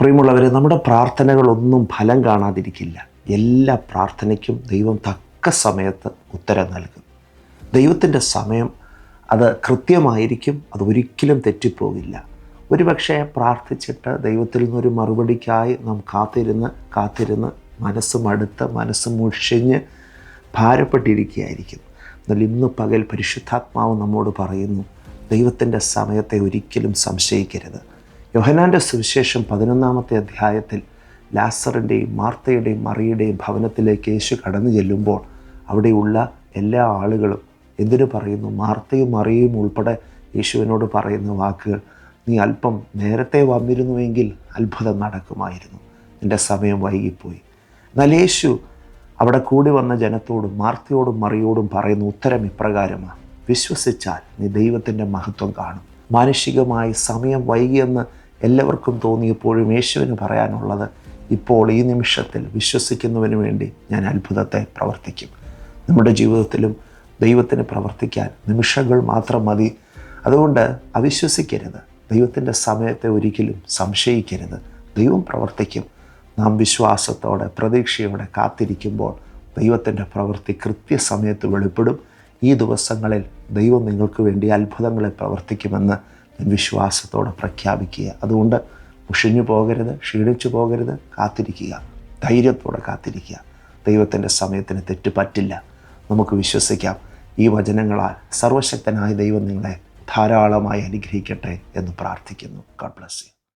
പ്രിയമുള്ളവരെ നമ്മുടെ പ്രാർത്ഥനകളൊന്നും ഫലം കാണാതിരിക്കില്ല. എല്ലാ പ്രാർത്ഥനയ്ക്കും ദൈവം തക്ക സമയത്ത് ഉത്തരം നൽകും. ദൈവത്തിന്റെ സമയം അത് കൃത്യമായിരിക്കും അത് ഒരിക്കലും തെറ്റിപ്പോകില്ല. ഒരുപക്ഷെ പ്രാർത്ഥിച്ചിട്ട് ദൈവത്തിൽ നിന്നൊരു മറുപടിക്കായി നാം കാത്തിരുന്ന് കാത്തിരുന്ന് മനസ്സ് മടുത്ത് മനസ്സ് മുഷിഞ്ഞ് ഭാരപ്പെട്ടിരിക്കുകയായിരിക്കും. എന്നാൽ ഇന്ന് പകൽ പരിശുദ്ധാത്മാവ് നമ്മോട് പറയുന്നു ദൈവത്തിന്റെ സമയത്തെ ഒരിക്കലും സംശയിക്കരുത്. യോഹനാന്റെ സുവിശേഷം പതിനൊന്നാമത്തെ അധ്യായത്തിൽ ലാസറിന്റെയും മാർത്തയുടെയും മറിയുടെയും ഭവനത്തിലേക്ക് യേശു കടന്നു ചെല്ലുമ്പോൾ അവിടെയുള്ള എല്ലാ ആളുകളും എന്തിനു പറയുന്നു? മാർത്തയും മറിയയും ഉൾപ്പെടെ യേശുവിനോട് പറയുന്ന വാക്കുകൾ നീ അല്പം നേരത്തെ വന്നിരുന്നുവെങ്കിൽ അത്ഭുതം നടക്കുമായിരുന്നു. എന്റെ സമയം വൈകിപ്പോയി. എന്നാൽ യേശു അവിടെ കൂടി വന്ന ജനത്തോടും മാർത്തയോടും മറിയോടും പറയുന്ന ഉത്തരം ഇപ്രകാരമാണ്. വിശ്വസിച്ചാൽ നീ ദൈവത്തിന്റെ മഹത്വം കാണും. മാനുഷികമായി സമയം വൈകിയെന്ന് എല്ലാവർക്കും തോന്നിയപ്പോഴും യേശുവിന് പറയാനുള്ളത് ഇപ്പോൾ ഈ നിമിഷത്തിൽ വിശ്വസിക്കുന്നതിന് വേണ്ടി ഞാൻ അത്ഭുതത്തെ പ്രവർത്തിക്കും. നമ്മുടെ ജീവിതത്തിലും ദൈവത്തിന് പ്രവർത്തിക്കാൻ നിമിഷങ്ങൾ മാത്രം മതി. അതുകൊണ്ട് അവിശ്വസിക്കരുത്. ദൈവത്തിന്റെ സമയത്തെ ഒരിക്കലും സംശയിക്കരുത്. ദൈവം പ്രവർത്തിക്കും. നാം വിശ്വാസത്തോടെ പ്രതീക്ഷയോടെ കാത്തിരിക്കുമ്പോൾ ദൈവത്തിന്റെ പ്രവൃത്തി കൃത്യസമയത്ത് വെളിപ്പെടും. ഈ ദിവസങ്ങളിൽ ദൈവം നിങ്ങൾക്ക് വേണ്ടി അത്ഭുതങ്ങളെ പ്രവർത്തിക്കുമെന്ന് വിശ്വാസത്തോടെ പ്രഖ്യാപിക്കുക. അതുകൊണ്ട് മുഷിഞ്ഞു പോകരുത് ക്ഷീണിച്ചു പോകരുത് കാത്തിരിക്കുക. ധൈര്യത്തോടെ കാത്തിരിക്കുക. ദൈവത്തിന്റെ സമയത്തിന് തെറ്റ് പറ്റില്ല. നമുക്ക് വിശ്വസിക്കാം. ഈ വചനങ്ങളാൽ സർവശക്തനായ ദൈവം നിങ്ങളെ ധാരാളമായി അനുഗ്രഹിക്കട്ടെ എന്ന് പ്രാർത്ഥിക്കുന്നു. God bless you